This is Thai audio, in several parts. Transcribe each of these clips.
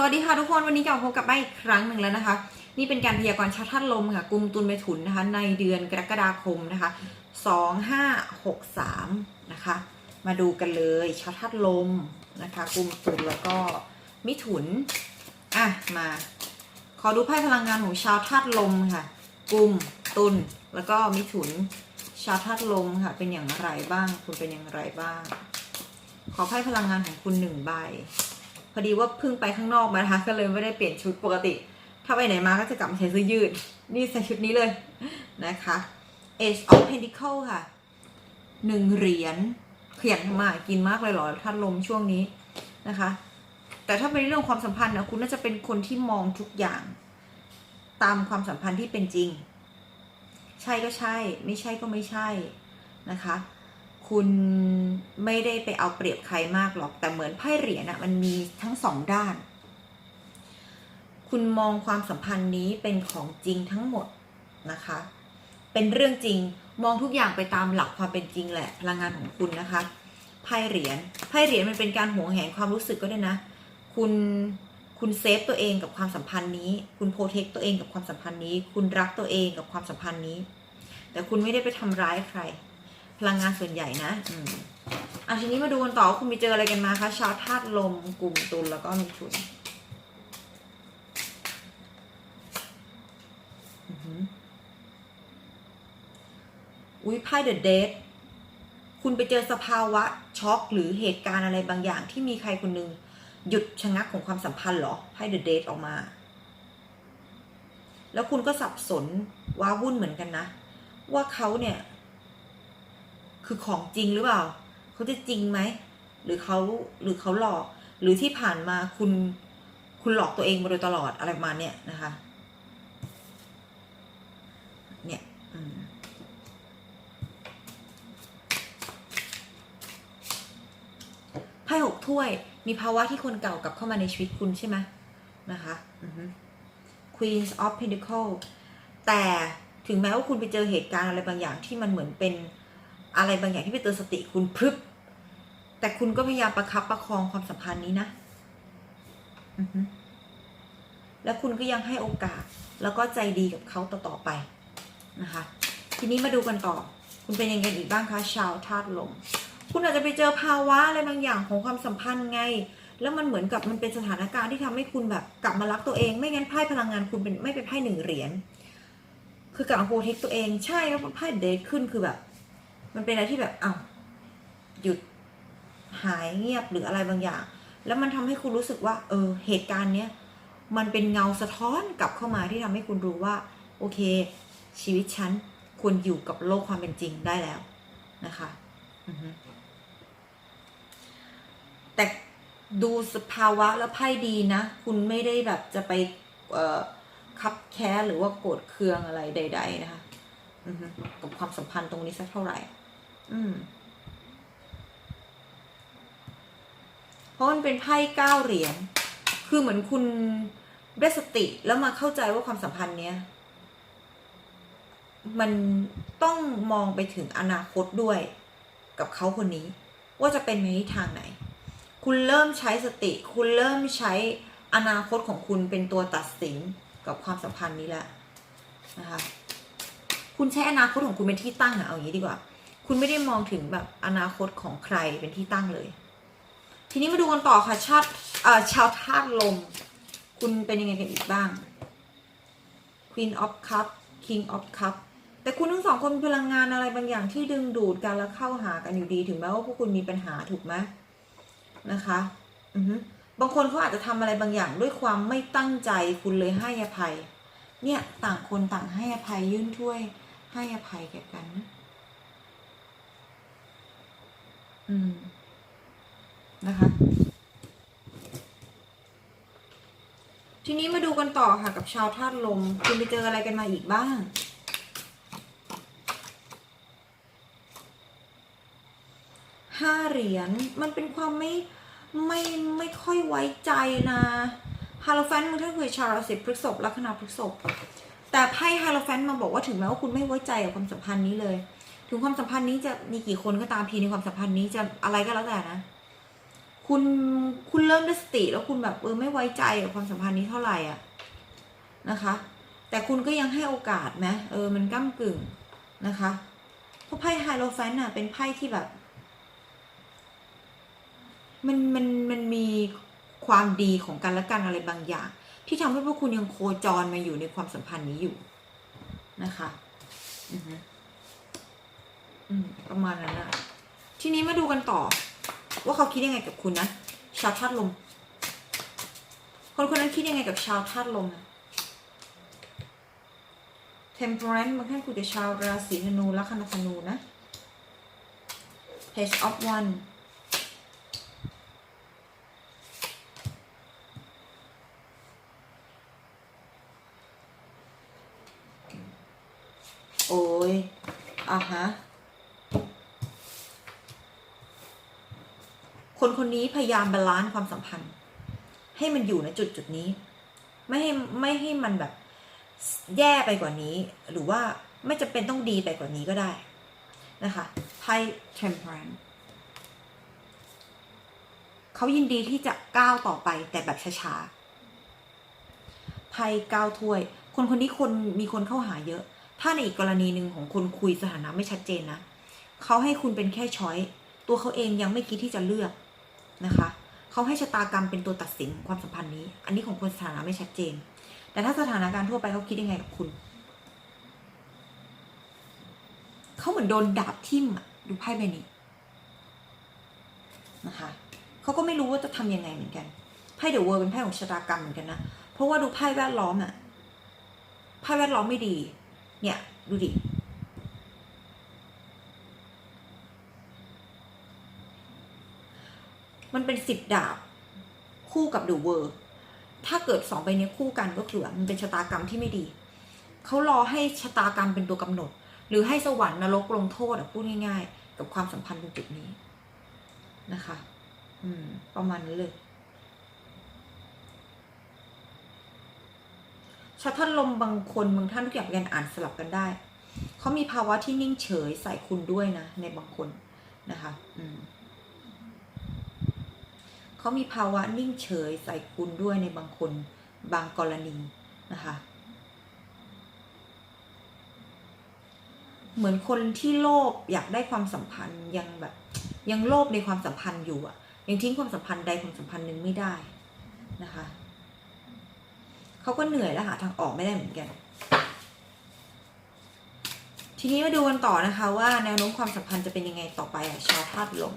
สวัสดีค่ะทุกคนวันนี้กลับมาพบกับใบอีกครั้งหนึ่งแล้วนะคะ นี่เป็นการพยากรณ์ชาร์ตธาตุลมค่ะกลุ่มตุลเมถุนนะคะ ในเดือนกรกฎาคมนะคะ2563นะคะ มาดูกันเลยชาร์ตธาตุลมนะคะกลุ่มตุลแล้วก็มิถุนอะมา ขอดูไพ่พลังงานของชาวธาตุลมค่ะกลุ่มตุลแล้วก็มิถุน ชาวธาตุลมค่ะ เป็นอย่างไรบ้าง คุณเป็นอย่างไรบ้าง ขอไพ่พลังงานของคุณหนึ่งใบ พอดีว่าเพิ่งไปข้างนอกมานะคะก็เลยไม่ได้เปลี่ยนชุดปกติ ถ้าไปไหนมาก็จะกลับมาใส่เสื้อยืด นี่ใส่ชุดนี้เลยนะคะ Age of Pentacle ค่ะหนึ่งเหรียญเขียนทำมากินมากเลยหรอท่านลมช่วงนี้นะคะ แต่ถ้าเป็นเรื่องความสัมพันธ์นะคุณน่าจะเป็นคนที่มองทุกอย่าง ตามความสัมพันธ์ที่เป็นจริง ใช่ก็ใช่ ไม่ใช่ก็ไม่ใช่นะคะ คุณไม่ได้ไปเอาเปรียบใครมากหรอก แต่เหมือนไพ่เหรียญอะมันมีทั้งสองด้าน คุณมองความสัมพันธ์นี้เป็นของจริงทั้งหมดนะคะ เป็นเรื่องจริงมองทุกอย่างไปตามหลักความเป็นจริงแหละพลังงานของคุณนะคะไพ่เหรียญไพ่เหรียญมันเป็นการหวงแหนความรู้สึกก็ได้นะ คุณคุณเซฟตัวเองกับความสัมพันธ์นี้ คุณโปรเทคตัวเองกับความสัมพันธ์นี้ คุณรักตัวเองกับความสัมพันธ์นี้ แต่คุณไม่ได้ไปทำร้ายใคร พลังงานส่วนใหญ่นะอืมอะทีนี้มาดูกันต่อว่าคุณไปเจออะไรกันมาคะชาวธาตุลมกลุ่มตุลแล้วก็มีถุนอุ้ยไพ่เดอะเดทคุณไปเจอสภาวะช็อกหรือเหตุการณ์อะไรบางอย่างที่มีใครคนหนึ่งหยุดชะงักของความสัมพันธ์เหรอไพ่เดอะเดทออกมา แล้วคุณก็สับสนว้าวุ่นเหมือนกันนะ ว่าเขาเนี่ย คือของจริงหรือเปล่า เขาจะจริงไหม หรือเขาหรือเขาหลอก หรือที่ผ่านมาคุณคุณหลอกตัวเองมาโดยตลอดอะไรประมาณเนี้ยนะคะ เนี่ยไพ่หกถ้วย มีภาวะที่คนเก่ากลับเข้ามาในชีวิตคุณใช่ไหมนะคะ Queens of Pentacle แต่ถึงแม้ว่าคุณไปเจอเหตุการณ์อะไรบางอย่างที่มันเหมือนเป็น อะไรบางอย่างที่ไปเตือนสติคุณพรึบแต่คุณก็พยายามประคับประคองความสัมพันธ์นี้นะแล้วคุณก็ยังให้โอกาส แล้วก็ใจดีกับเขาต่อๆไปนะคะ ทีนี้มาดูกันต่อ คุณเป็นยังไงอีกบ้างคะชาวธาตุลมคุณอาจจะไปเจอภาวะอะไรบางอย่างของความสัมพันธ์ไง แล้วมันเหมือนกับมันเป็นสถานการณ์ที่ทำให้คุณแบบกลับมารักตัวเอง ไม่งั้นไพ่พลังงานคุณเป็นไม่เป็นไพ่หนึ่งเหรียญ คือกลับมาโปรเทคตัวเอง ใช่แล้วไพ่เดทขึ้นคือแบบ มันเป็นอะไรที่แบบอ้าวหยุดหายเงียบหรืออะไรบางอย่าง แล้วมันทำให้คุณรู้สึกว่า เออ เหตุการณ์เนี้ยมันเป็นเงาสะท้อนกลับเข้ามาที่ทำให้คุณรู้ว่า โอเค ชีวิตฉันควรอยู่กับโลกความเป็นจริงได้แล้วนะคะแต่ดูสภาวะแล้วไพ่ดีนะ คุณไม่ได้แบบจะไปคับแค้นหรือว่าโกรธเคืองอะไรใด ๆ นะคะกับความสัมพันธ์ตรงนี้สักเท่าไหร่ อืมเพราะมันเป็นไพ่เก้าเหรียญ คือเหมือนคุณได้สติแล้วมาเข้าใจว่าความสัมพันธ์เนี้ย มันต้องมองไปถึงอนาคตด้วยกับเขาคนนี้ ว่าจะเป็นในทิศทางไหน คุณเริ่มใช้สติ คุณเริ่มใช้อนาคตของคุณเป็นตัวตัดสินกับความสัมพันธ์นี้แหละนะคะ คุณใช้อนาคตของคุณเป็นที่ตั้งอะเอาอย่างนี้ดีกว่า คุณไม่ได้มองถึงแบบอนาคตของใครเป็นที่ตั้งเลย ทีนี้มาดูกันต่อค่ะชาติเอ่อชาวธาตุลม คุณเป็นยังไงกันอีกบ้าง Queen of Cup King of Cup แต่คุณทั้งสองคนพลังงานอะไรบางอย่างที่ดึงดูดกันแล้วเข้าหากันอยู่ดีถึงแม้ว่าพวกคุณมีปัญหาถูกไหมนะคะอือบางคนเขาอาจจะทำอะไรบางอย่างด้วยความไม่ตั้งใจคุณเลยให้อภัย เนี่ยต่างคนต่างให้อภัยยื่นถ้วยให้อภัยแก่กันนะอืม นะคะ ทีนี้มาดูกันต่อค่ะกับชาวธาตุลม คุณไปเจออะไรกันมาอีกบ้าง ห้าเหรียญ มันเป็นความไม่ไม่ไม่ค่อยไว้ใจนะฮาโลแฟนมันก็คือชาวราศีพฤษภลัคนาพฤษภแต่ไพ่ฮาโลแฟนมาบอกว่าถึงแม้ว่าคุณไม่ไว้ใจกับความสัมพันธ์นี้เลย ถึงความสัมพันธ์นี้จะมีกี่คนก็ตามทีในความสัมพันธ์นี้จะอะไรก็แล้วแต่นะ คุณคุณเริ่มด้สติแล้วคุณแบบเออไม่ไว้ใจกับความสัมพันธ์นี้เท่าไหร่อะนะคะ แต่คุณก็ยังให้โอกาสไหมเออมันก้ากึ่งนะคะเพราะไพ่ไฮโลแฟนน่ะเป็นไพ่ที่แบบ มันมันมันมีความดีของกันและกันอะไรบางอย่าง ที่ทำให้พวกคุณยังโคจรมาอยู่ในความสัมพันธ์นี้อยู่นะคะ อือฮึ ประมาณนั้นนะทีนี้มาดูกันต่อ ว่าเขาคิดยังไงกับคุณนะ ชาวธาตุลม คนคนนั้นคิดยังไงกับชาวธาตุลมนะ temperance บางท่านคุยกับชาวราศีธนูลัคนาธนูนะ page of one โอ้ยอะฮะ คนคนนี้พยายามบาลานซ์ความสัมพันธ์ ให้มันอยู่ในจุดจุดนี้ ไม่ให้ไม่ให้มันแบบแย่ไปกว่านี้ หรือว่าไม่จะเป็นต้องดีไปกว่านี้ก็ได้นะคะไพ่ temperance เขายินดีที่จะก้าวต่อไปแต่แบบช้าๆไพ่ก้าวถ้วย คนคนนี้คนมีคนเข้าหาเยอะ ถ้าในอีกกรณีหนึ่งของคนคุยสถานะไม่ชัดเจนนะเขาให้คุณเป็นแค่ช้อยตัวเขาเองยังไม่คิดที่จะเลือก นะคะเขาให้ชะตากรรมเป็นตัวตัดสินความสัมพันธ์นี้ อันนี้ของคนสถานะไม่ชัดเจน แต่ถ้าสถานการณ์ทั่วไปเขาคิดยังไงกับคุณเขาเหมือนโดนดาบทิ่มอะดูไพ่ใบนี้นะคะเขาก็ไม่รู้ว่าจะทำยังไงเหมือนกันไพ่เดอะเวิร์เป็นไพ่ของชะตากรรมเหมือนกันนะเพราะว่าดูไพ่แวดล้อมอะไพ่แวดล้อมไม่ดี เนี่ย ดูดิ มันเป็นสิบดาบ คู่กับเดอะเวิร์ถ้าเกิดสองใบเนี้ยคู่กันก็คือมันเป็นชะตากรรมที่ไม่ดี เขารอให้ชะตากรรมเป็นตัวกำหนด หรือให้สวรรค์นรกลงโทษอะพูดง่าย ๆ กับความสัมพันธ์ตรงจุดนี้นะคะ อืม ประมาณนั้นเลยชาท่านลมบางคนบางท่านทุกอย่างกันอ่านสลับกันได้ เขามีภาวะที่นิ่งเฉยใส่คุณด้วยนะ ในบางคนนะคะ อืม เขามีภาวะนิ่งเฉยใส่คุณด้วยในบางคนบางกรณีนะคะเหมือนคนที่โลภอยากได้ความสัมพันธ์ยังแบบ ยังโลภในความสัมพันธ์อยู่อะยังทิ้งความสัมพันธ์ใดความสัมพันธ์หนึ่งไม่ได้นะคะเขาก็เหนื่อยและหาทางออกไม่ได้เหมือนกัน ทีนี้มาดูกันต่อนะคะ ว่าแนวโน้มความสัมพันธ์จะเป็นยังไงต่อไปอะชาวธาตุลม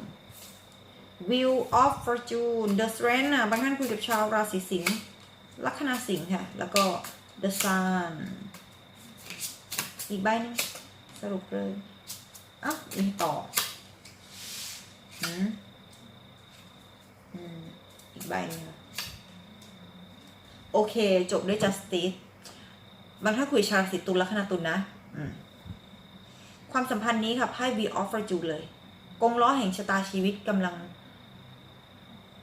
Wheel of Fortune The Strength อะบางท่านคุยกับชาวราศีสิงห์ลัคนาสิงห์ค่ะ แล้วก็ The Sun อีกใบหนึงสรุปเลยอ้าวมีต่ออืมอืมอีกใบหนึงโอเค จบด้วย Justice บางท่านคุยกับชาวราศีตุลลัคนาตุลนะ อืมความสัมพันธ์นี้ค่ะไพ่ Wheel of Fortune เลย กงล้อแห่งชะตาชีวิตกำลัง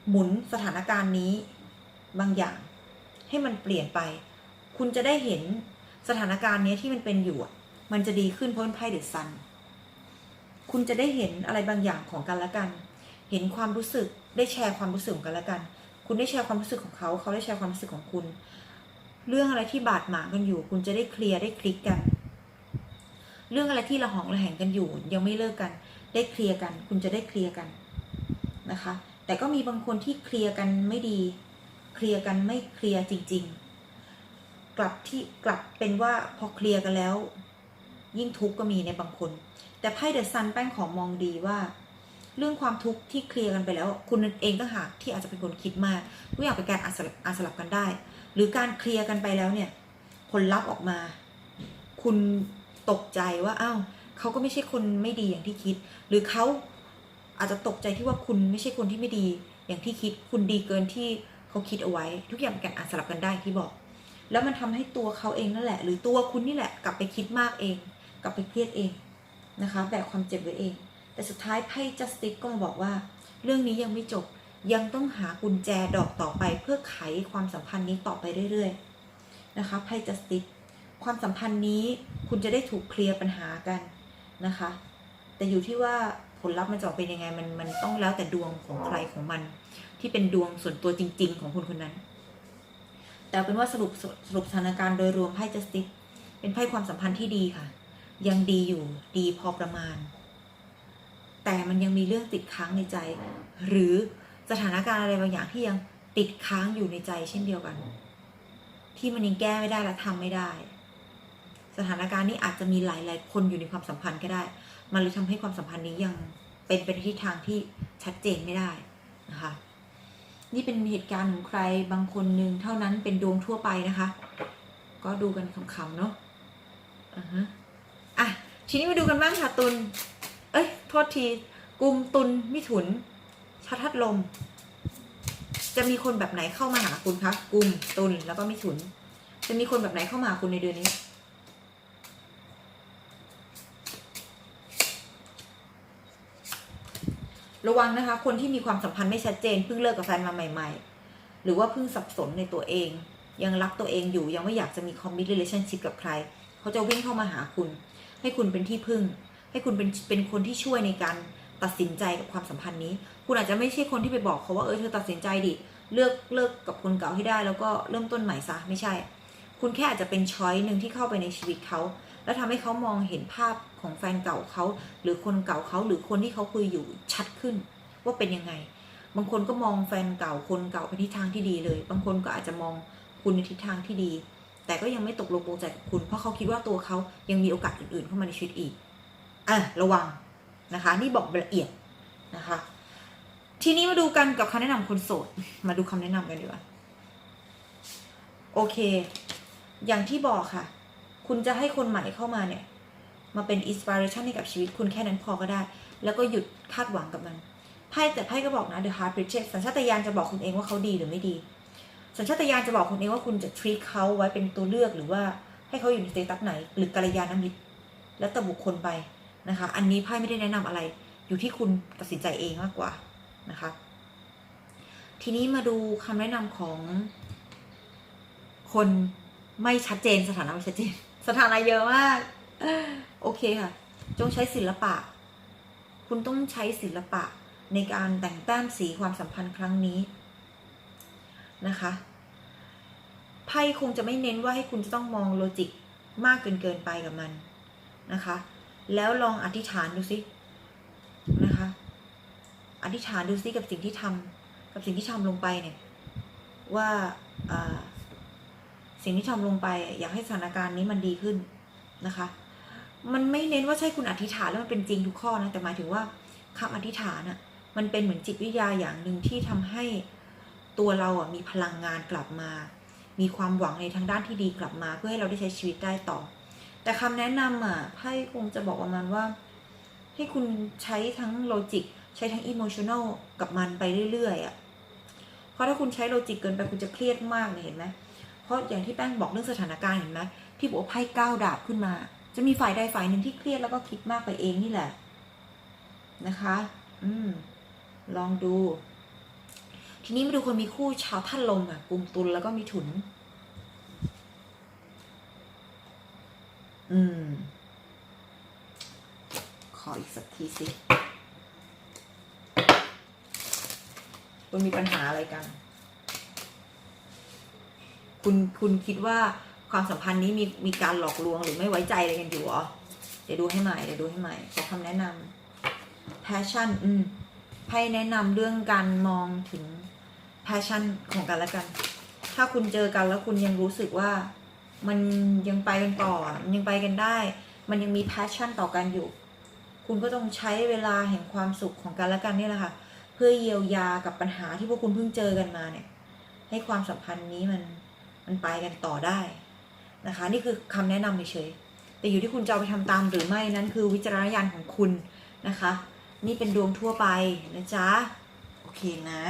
หมุนสถานการณ์นี้บางอย่าง ให้มันเปลี่ยนไป คุณจะได้เห็นสถานการณ์นี้ที่มันเป็นอยู่ มันจะดีขึ้นเพราะเป็นไพ่เดอะซัน คุณจะได้เห็นอะไรบางอย่างของกันและกัน เห็นความรู้สึกได้แชร์ความรู้สึกของกันและกัน คุณได้แชร์ความรู้สึกของเขา เขาได้แชร์ความรู้สึกของคุณ เรื่องอะไรที่บาดหมางกันอยู่ คุณจะได้เคลียร์ได้คลิกกัน เรื่องอะไรที่ระหองระแหงกันอยู่ ยังไม่เลิกกัน ได้เคลียร์กัน คุณจะได้เคลียร์กันนะคะ แต่ก็มีบางคนที่เคลียร์กันไม่ดี เคลียร์กันไม่เคลียร์จริง ๆ กลับที่กลับเป็นว่าพอเคลียร์กันแล้ว ยิ่งทุกข์ก็มีในบางคน แต่ไพ่เดอะซันแป้งของมองดีว่า เรื่องความทุกข์ที่เคลียร์กันไปแล้ว คุณเองก็หากที่อาจจะเป็นคนคิดมากทุกอย่างเป็นการอาสลับกันได้ หรือการเคลียร์กันไปแล้วเนี่ยผลลัพธ์ออกมา คุณตกใจว่าอ้าวเขาก็ไม่ใช่คนไม่ดีอย่างที่คิด หรือเขา อาจจะตกใจที่ว่าคุณไม่ใช่คนที่ไม่ดี อย่างที่คิดคุณดีเกินที่เขาคิดเอาไว้ ทุกอย่างเป็นกอาจสลับกันได้ที่บอก แล้วมันทำให้ตัวเขาเองนั่นแหละ หรือตัวคุณนี่แหละกลับไปคิดมากเอง กลับไปเครียดเองนะคะแบกความเจ็บไว้เอง แต่สุดท้ายไพ่จัสติสก็มาบอกว่า เรื่องนี้ยังไม่จบยังต้องหากุญแจดอกต่อไปเพื่อไขความสัมพันธ์นี้ต่อไปเรื่อยๆนะคะไพ่จัสติสความสัมพันธ์นี้คุณจะได้ถูกเคลียร์ปัญหากันนะคะ แต่อยู่ที่ว่า ผลลัพธ์มันจะออกเป็นยังไงมันมันต้องแล้วแต่ดวงของใครของมัน ที่เป็นดวงส่วนตัวจริง ๆ ของคนคนนั้น แต่เป็นว่าสรุปสรุปสถานการณ์โดยรวมไพ่ justice เป็นไพ่ความสัมพันธ์ที่ดีค่ะ ยังดีอยู่ดีพอประมาณ แต่มันยังมีเรื่องติดค้างในใจ หรือสถานการณ์อะไรบางอย่างที่ยังติดค้างอยู่ในใจเช่นเดียวกัน ที่มันยังแก้ไม่ได้และทำไม่ได้ สถานการณ์นี้อาจจะมีหลาย ๆ คนอยู่ในความสัมพันธ์ก็ได้ มันเลยทำให้ความสัมพันธ์นี้ยังเป็นไปในทิศทางที่ชัดเจนไม่ได้นะคะนี่เป็นเหตุการณ์ของใครบางคนหนึ่งเท่านั้นเป็นดวงทั่วไปนะคะ ก็ดูกันขำๆเนาะอ่าฮะอะทีนี้มาดูกันบ้างค่ะตุลเอ้ยโทษทีกุมตุลมิถุนชาทัดลม จะมีคนแบบไหนเข้ามาหาคุณคะกุมตุลแล้วก็มิถุน จะมีคนแบบไหนเข้ามาหาคุณในเดือนนี้ ระวังนะคะ คนที่มีความสัมพันธ์ไม่ชัดเจนเพิ่งเลิกกับแฟนมาใหม่ ๆ หรือว่าเพิ่งสับสนในตัวเอง ยังรักตัวเองอยู่ยังไม่อยากจะมีคอมมิตเรลชั่นชิพกับใคร เขาจะวิ่งเข้ามาหาคุณ ให้คุณเป็นที่พึ่ง ให้คุณเป็นเป็นคนที่ช่วยในการตัดสินใจกับความสัมพันธ์นี้ คุณอาจจะไม่ใช่คนที่ไปบอกเขาว่าเออเธอตัดสินใจดิเลือกเลิกกับคนเก่าให้ได้ แล้วก็เริ่มต้นใหม่ซะไม่ใช่ คุณแค่อาจจะเป็นช้อยหนึ่งที่เข้าไปในชีวิตเขา แล้วทำให้เขามองเห็นภาพของแฟนเก่าเขาหรือคนเก่าเขาหรือคนที่เขาคุยอยู่ชัดขึ้น ว่าเป็นยังไง บางคนก็มองแฟนเก่าคนเก่าไปทิศทางที่ดีเลย บางคนก็อาจจะมองคุณในทิศทางที่ดี แต่ก็ยังไม่ตกลงปลงใจกับคุณ เพราะเขาคิดว่าตัวเขายังมีโอกาสอื่นๆ เข้ามาในชีวิตอีกอะระวังนะคะ นี่บอกละเอียดนะคะ ทีนี้มาดูกันกับคำแนะนำคนโสด มาดูคำแนะนำกันดีกว่าโอเค อย่างที่บอกค่ะ คุณจะให้คนใหม่เข้ามาเนี่ย มาเป็นอินสปิเรชันให้กับชีวิตคุณแค่นั้นพอก็ได้ แล้วก็หยุดคาดหวังกับมันไพ่แต่ไพ่ก็บอกนะ the heart reject สัญชาตญาณจะบอกคุณเองว่าเขาดีหรือไม่ดี สัญชาตญาณจะบอกคุณเองว่าคุณจะ treat เขาไว้เป็นตัวเลือกหรือว่าให้เขาอยู่ในสเตตัสไหน หรือกัลยาณมิตร แล้วแต่บุคคลไปนะคะ อันนี้ไพ่ไม่ได้แนะนำอะไร อยู่ที่คุณตัดสินใจเองมากกว่านะคะ ทีนี้มาดูคำแนะนำของคนไม่ชัดเจนสถานะไม่ชัดเจน สถานะเยอะมาก โอเคค่ะ จงใช้ศิลปะ คุณต้องใช้ศิลปะในการแต่งแต้มสีความสัมพันธ์ครั้งนี้นะคะไพ่คงจะไม่เน้นว่าให้คุณจะต้องมองโลจิกมากเกินเกินไปกับมันนะคะ แล้วลองอธิษฐานดูสินะคะ อธิษฐานดูสิกับสิ่งที่ทำกับสิ่งที่ทำลงไปเนี่ย ว่า สิ่งที่ทำลงไป อยากให้สถานการณ์นี้มันดีขึ้นนะคะ มันไม่เน้นว่าใช่คุณอธิษฐานแล้วมันเป็นจริงทุกข้อนะแต่หมายถึงว่าคำอธิษฐานอะมันเป็นเหมือนจิตวิทยาอย่างหนึ่งที่ทำให้ตัวเราอะมีพลังงานกลับมา มีความหวังในทางด้านที่ดีกลับมา เพื่อให้เราได้ใช้ชีวิตได้ต่อ แต่คำแนะนำอะไพ่คงจะบอกประมาณว่า ให้คุณใช้ทั้งโลจิกใช้ทั้งอิโมชัน a ลกับมันไปเรื่อยๆอะเพราะถ้าคุณใช้โลจิกเกินไปคุณจะเครียดมากเลยเห็นไหม เพราะอย่างที่แป้งบอกเรื่องสถานการณ์เห็นไหมที่บอกว่าไพ่ก้าวดาบขึ้นมา จะมีฝ่ายใดฝ่ายหนึ่งที่เครียดแล้วก็คิดมากไปเองนี่แหละ นะคะ อืม ลองดู ทีนี้มาดูคนมีคู่ชาวท่านลมอะกลุ่มตุลแล้วก็มีถุน อืม ขออีกสักทีสิคุณมีปัญหาอะไรกัน คุณคุณคิดว่าความสัมพันธ์นี้มีมีการหลอกลวงหรือไม่ไว้ใจอะไรกันอยู่หรอเดี๋ยวดูให้ใหม่เดี๋ยวดูให้ใหม่ขอคำแนะนำ passion อืมไพ่แนะนำเรื่องการมองถึง passion ของกันและกัน ถ้าคุณเจอกันแล้วคุณยังรู้สึกว่า มันยังไปกันต่อมันยังไปกันได้ มันยังมี passion ต่อกันอยู่ คุณก็ต้องใช้เวลาแห่งความสุขของกันและกันนี่แหละค่ะ เพื่อเยียวยากับปัญหาที่พวกคุณเพิ่งเจอกันมาเนี่ย ให้ความสัมพันธ์นี้มัน มันไปกันต่อได้นะคะ นี่คือคำแนะนำเฉยแต่อยู่ที่คุณจะเอาไปทำตามหรือไม่นั้นคือวิจารณญาณของคุณนะคะ นี่เป็นดวงทั่วไปนะจ๊ะ โอเคนะ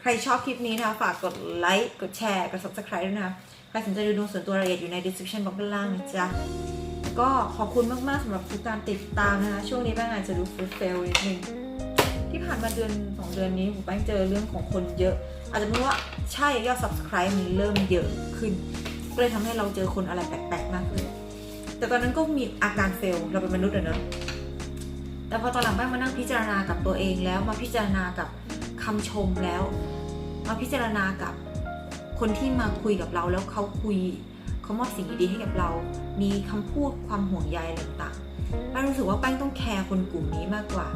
ใครชอบคลิปนี้นะคะ ฝากกดไลค์กดแชร์กด subscribe ด้วยนะใครสนใจดูดวงส่วนตัวรายละเอียดอยู่ใน description box ด้านล่างนะจ๊ะก็ขอบคุณมาก ๆสำหรับทุกการติดตามนะคะ ช่วงนี้แป้งอาจจะดูฟูลเฟลนิดนึงที่ผ่านมาเดือนสองเดือนนี้ผมแป้งเจอเรื่องของคนเยอะ อาจจะเป็นว่าใช่ยอด subscribe มันเริ่มเยอะขึ้น ก็เลยทำให้เราเจอคนอะไรแปลกๆมากขึ้น แต่ตอนนั้นก็มีอาการเฟล เราเป็นมนุษย์อะเนอะแต่พอตอนหลังแป้งมานั่งพิจารณากับตัวเองแล้ว มาพิจารณากับคำชมแล้ว มาพิจารณากับคนที่มาคุยกับเราแล้วเขาคุยเขามอบสิ่งดีๆให้กับเรา มีคำพูดความห่วงใยอะไรต่างๆแป้งรู้สึกว่าแป้งต้องแคร์คนกลุ่มนี้มากกว่า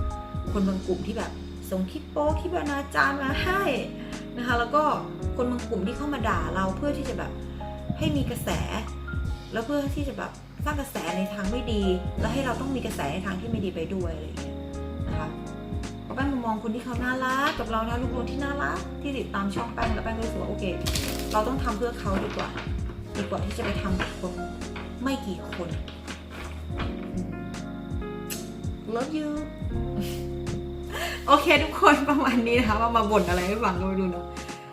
คนบางกลุ่มที่แบบส่งคลิปโป๊คลิปอนาจารมาให้ นะคะ แล้วก็คนบางกลุ่มที่เข้ามาด่าเราเพื่อที่จะแบบให้มีกระแส แล้วเพื่อที่จะแบบสร้างกระแสในทางไม่ดี แล้วให้เราต้องมีกระแสในทางที่ไม่ดีไปด้วยอะไรอย่างเงี้ยนะคะเพราะแป้งมองคนที่เขาน่ารักกับเรานะลูกๆที่น่ารักที่ติดตามช่องแป้งแล้วแป้งก็รู้สึกว่าโอเค เราต้องทำเพื่อเขาดีกว่า ดีกว่าที่จะไปทำกับคนไม่กี่คน love you โอเคทุกคนประมาณนี้นะคะมามาบ่นอะไรให้ฟังก็ไม่รู้เนาะ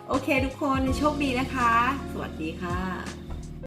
โอเคทุกคนโชคดีนะคะ สวัสดีค่ะ